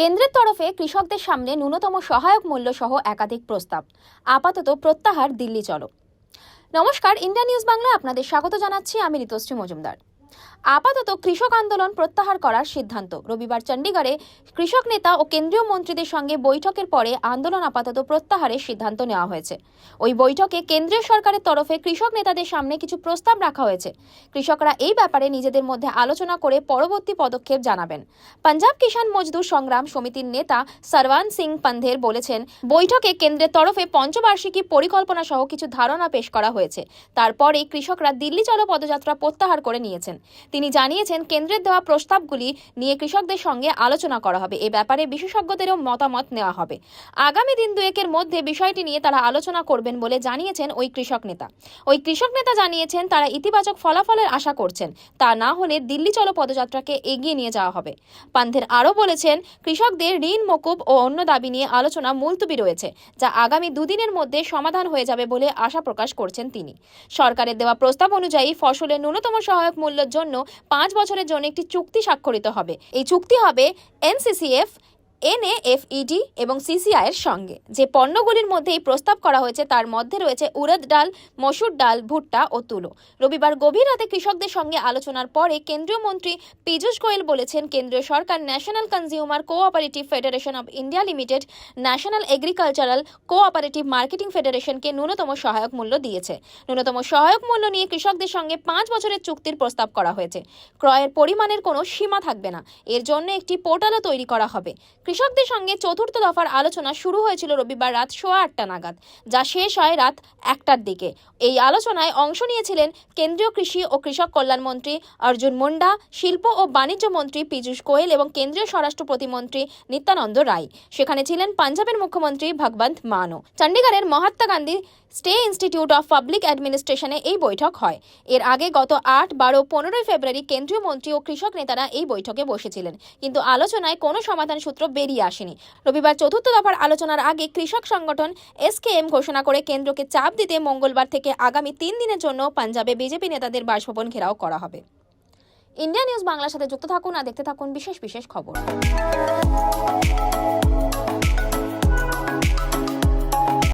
কেন্দ্রের তরফে কৃষকদের সামনে ন্যূনতম সহায়ক মূল্য সহ একাধিক প্রস্তাব। আপাতত প্রত্যাহার দিল্লি চলো। নমস্কার, ইন্ডিয়া নিউজ বাংলা আপনাদের স্বাগত জানাচ্ছি। আমি ঋতুশ্রী মজুমদার। আপাতত কৃষক আন্দোলন প্রত্যাহার করার সিদ্ধান্ত। রবিবার চণ্ডীগড়ে কৃষক নেতা ও কেন্দ্রীয় মন্ত্রীদের সঙ্গে বৈঠকের পরে আন্দোলন আপাতত প্রত্যাহারের সিদ্ধান্ত নেওয়া হয়েছে। ওই বৈঠকে কেন্দ্রীয় সরকারের তরফে কৃষক নেতাদের সামনে কিছু প্রস্তাব রাখা হয়েছে। কৃষকরা এই ব্যাপারে নিজেদের মধ্যে আলোচনা করে পরবর্তী পদক্ষেপ জানাবেন। পাঞ্জাব কিষাণ মজদুর সংগ্রাম সমিতির নেতা সরওয়ান সিং পান্ধের বলেছেন, বৈঠকে কেন্দ্রের তরফে পঞ্চবার্ষিকী পরিকল্পনা সহ কিছু ধারণা পেশ করা হয়েছে। তারপরে কৃষকরা দিল্লি চলো পদযাত্রা প্রত্যাহার করে নিয়েছেন। তিনি জানিয়েছেন, কেন্দ্রের দেওয়া প্রস্তাবগুলি নিয়ে কৃষকদের সঙ্গে আলোচনা করা হবে। এ ব্যাপারে বিশেষজ্ঞদেরও মতামত নেওয়া হবে। আগামী দিন দুয়েকের মধ্যে বিষয়টি নিয়ে তারা আলোচনা করবেন বলে জানিয়েছেন ওই কৃষক নেতা। ওই কৃষক নেতা জানিয়েছেন, তারা ইতিবাচক ফলাফলের আশা করছেন। তা না হলে দিল্লি চলো পদযাত্রাকে এগিয়ে নিয়ে যাওয়া হবে। পান্থের আরও বলেছেন, কৃষকদের ঋণ, মকুব ও অন্য দাবি নিয়ে আলোচনা মুলতুবি রয়েছে, যা আগামী দুদিনের মধ্যে সমাধান হয়ে যাবে বলে আশা প্রকাশ করছেন তিনি। সরকারের দেওয়া প্রস্তাব অনুযায়ী ফসলের ন্যূনতম সহায়ক মূল্যের জন্য পাঁচ বছরের জন্য একটি চুক্তি স্বাক্ষরিত হবে। এই চুক্তি হবে এনসিসিএফ এনএএফইডি এবং সিসিআই এর সঙ্গে। যে পণ্যগুলির মধ্যে এই প্রস্তাব করা হয়েছে, তার মধ্যে রয়েছে উড়দ ডাল, মসুর ডাল, ভুট্টা ও তুলো। রবিবার গভীর রাতে কৃষকদের সঙ্গে আলোচনার পরে কেন্দ্রীয় মন্ত্রী পীযূষ গোয়েল বলেছেন, কেন্দ্রীয় সরকার national consumer cooperative federation of India limited, national agricultural cooperative marketing ফেডারেশনকে ন্যূনতম সহায়ক মূল্য দিয়েছে। ন্যূনতম সহায়ক মূল্য নিয়ে কৃষকদের সঙ্গে পাঁচ বছরের চুক্তির প্রস্তাব করা হয়েছে। ক্রয়ের পরিমাণের কোনো সীমা থাকবে না। এর জন্য একটি পোর্টালও তৈরি করা হবে। কৃষকদের সঙ্গে চতুর্থ দফার আলোচনা শুরু হয়েছিল রবিবার রাত সোয়া আটটা নাগাদ, যা শেষ হয় রাত একটার দিকে। এই আলোচনায় অংশ নিয়েছিলেন কেন্দ্রীয় কৃষি ও কৃষক কল্যাণ মন্ত্রী অর্জুন মুন্ডা, শিল্প ও বাণিজ্য মন্ত্রী পীযূষ গোয়েল এবং কেন্দ্রীয় স্বরাষ্ট্র প্রতিমন্ত্রী নিত্যানন্দ রায়। সেখানে ছিলেন পাঞ্জাবের মুখ্যমন্ত্রী ভগবন্ত মানো চণ্ডীগড়ের Mahatma Gandhi state institute of public অ্যাডমিনিস্ট্রেশনে এই বৈঠক হয়। এর আগে গত আট, বারো, পনেরোই ফেব্রুয়ারি কেন্দ্রীয় মন্ত্রী ও কৃষক নেতারা এই বৈঠকে বসেছিলেন। কিন্তু আলোচনায় কোনো সমাধান সূত্র বেরিয়ে আসেনি। রবিবার চতুর্থ দফার আলোচনার আগে কৃষক সংগঠন এসকেএম ঘোষণা করে কেন্দ্রকে চাপ দিতে মঙ্গলবার থেকে আগামী তিন দিনের জন্য পাঞ্জাবে বিজেপি নেতাদের বাসভবন ঘেরাও করা হবে। ইন্ডিয়া নিউজ বাংলার সাথে যুক্ত থাকুন আর দেখতে থাকুন বিশেষ বিশেষ খবর।